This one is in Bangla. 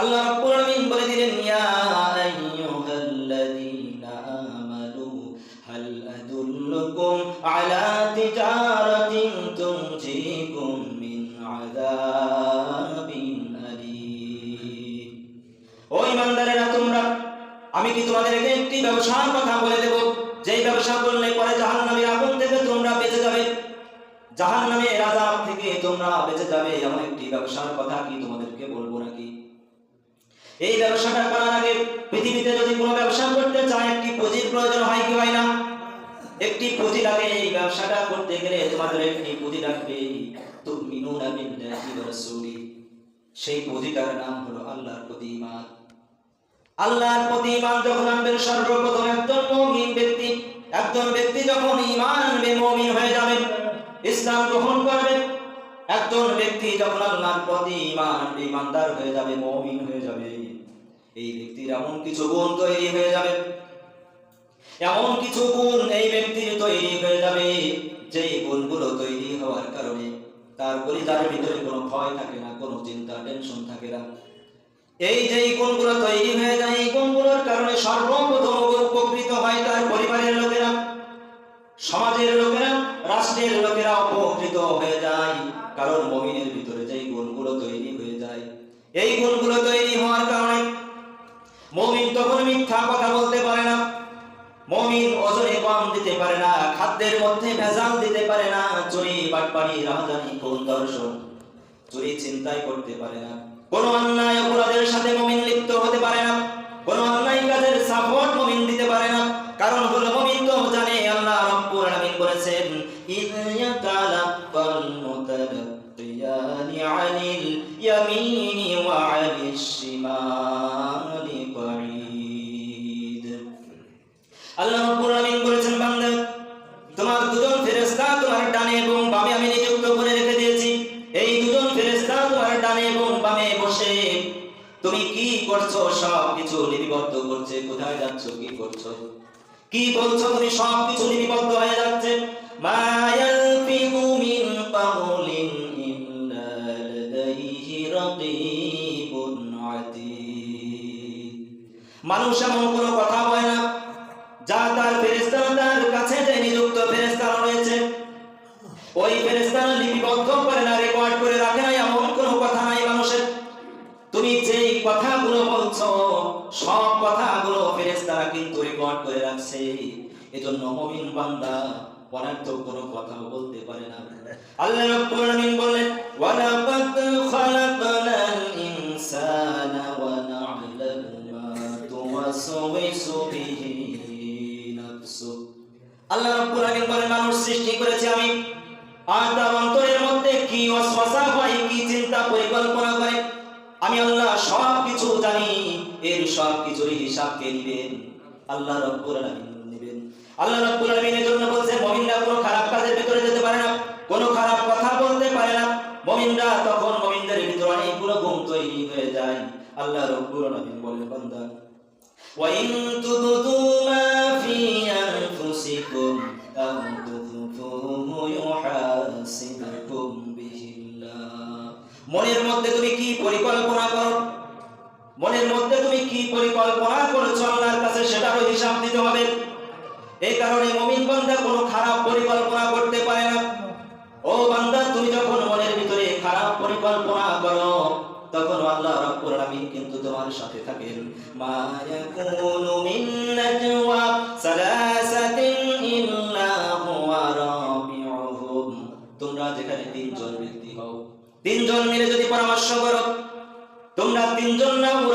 আল্লাহ রাব্বুল আলামিন বলে দিলেন, ইয়া আইয়ুহাল্লাযীনা আমানু, হাল আদুল্লুকুম আলা তিজারাতিন তুনজিকুম মিন আযাবিন আলীম. ও ইমানদারেরা তোমরা, আমি কি তোমাদেরকে একটি ব্যবসার কথা বলে দেব? যেই ব্যবসা করলে পরে জাহান্নামের আগুন থেকে তোমরা বেঁচে যাবে। জাহান্নামের আযাব থেকে তোমরা বেঁচে যাবে, এমন একটি ব্যবসার কথা কি তোমাদেরকে বলব নাকি? এই ব্যবসাটা করার আগে পৃথিবীতে যদি কোনো ব্যবসা করতে চায়, একটি পুঁজির প্রয়োজন হয় কি হয় না? একটি পুঁজি লাগে, এই ব্যবসাটা করতে গেলে তোমাদের একটি পুঁজি লাগবে। রাসূলি। সেই পুঁজিটার নাম হলো আল্লাহর প্রতি ঈমান আল্লাহর প্রতি ঈমান যখন আনবেন সর্বপ্রথম একজন মুমিন ব্যক্তি, একজন ব্যক্তি যখন ঈমান আনবে, মুমিন হয়ে যাবে, ইসলাম গ্রহণ করবে, একজন ব্যক্তি যখন আল্লাহর প্রতি ঈমান আনবে ঈমানদার হয়ে যাবে, মুমিন হয়ে যাবে। এই ব্যক্তির এমন কিছু গুণ তৈরি হয়ে যাবে। এমন কিছু গুণ এই ব্যক্তির তৈরি হয়ে যাবে, যেই গুণগুলো তৈরি হওয়ার কারণে তার পরিবারের ভিতরে কোনো ভয় থাকে না, কোনো চিন্তা, টেনশন থাকে না। এই যে গুণগুলো তৈরি হয়ে যায়, এই গুণগুলোর কারণে সর্বপ্রথম উপকৃত হয় তার পরিবারের লোকেরা, সমাজের লোকেরা, রাষ্ট্রের লোকেরা উপকৃত হয়ে যায়। কারণ মমিনের ভিতরে যে গুণগুলো তৈরি হয়ে যায়, এই গুণগুলো তৈরি কথা বলতে পারে না। মমিন ওজনে কম দিতে পারে না, খাদ্যের মধ্যে ভেজাল দিতে পারে না, চুরি, বাটপাড়ি, রাহাজানি কোন দর্শন চুরি চিন্তাই করতে পারে না। কোন অন্যায় অপরাধের সাথে মমিন লিপ্ত হতে পারে না। কোন অন্যায় কাজের সাপোর্ট মমিন দিতে পারে না। কারণ হলো মমিন তো জানে, আল্লাহ রব্বুল আলামিন বলেছেন ইয ইয়াতালাক্কাল মুতালাক্কিয়ানি আনিল ইয়ামিনি। তুমি কি করছ? সব কিছু লিপিবদ্ধ করছে। কোথায় যাচ্ছ? কি করছ? কি বলছো? তুমি সব কিছু লিপিবদ্ধ হয়ে যাচ্ছে। মিন মানুষ এমন কোনো কথা বলে না, যা তার ফেরেশতারা তার কাছে যে নিযুক্ত ফেরেশতারা রয়েছে। ওই ফেরেশতারা রেকর্ড করে রাখছে এজন্য মুমিন বান্দা অনর্থক কোনো কথা বলতে পারে না। আল্লাহ রাব্বুল আলামিন বললেন ওয়া লাকাদ খালাকনাল ইনসানা ওয়া না'লামু মা তুওয়াসওয়িসু বিহি নাফসু। আল্লাহ রাব্বুল আলামিন বলেন, মানুষ সৃষ্টি করেছি আমি। আর তার অন্তরের মধ্যে কি ওয়াসওয়াসা হয়, কি চিন্তা পরিকল্পনা করে? আমি আল্লাহ সব কিছু জানি, এর সব কিছুর হিসাব কে নিবেন আল্লাহ রব্বুল আলামিন নেবেন আল্লাহ রব্বুল আলামিন এর জন্য বলছেন মুমিনরা কোনো খারাপ কাজের ভিতরে যেতে পারে না কোনো খারাপ কথা বলতে পারে না মুমিনরা তখন মুমিনদের ভিতরে অনেকগুলো গুণ তৈরি হয়ে যায় আল্লাহ রব্বুল আলামিন বলেন বান্দা وإن تبدوا ما في أنفسكم أو تخفوه يحاسبكم به الله মনের মধ্যে তুমি কি পরিকল্পনা করো মনের মধ্যে তুমি কি পরিকল্পনা করেছো আল্লাহর কাছে সেটারও হিসাব দিতে হবে এই কারণে মুমিন বান্দা কোনো খারাপ পরিকল্পনা করতে পারে না। ও বান্দা, তুমি যখন মনের ভিতরে খারাপ পরিকল্পনা করো, তখন আল্লাহ রাব্বুল আলামিন কিন্তু তোমার সাথে থাকেন। মা ইয়াকুনু মিন নাজওয়া সালাসাতিন ইল্লা হুয়া রাবিউহুম। তোমরা যেখানে তিনজন ব্যক্তি হও, তিনজন মিলে যদি পরামর্শ করো, তোমরা তিনজন রব্বুল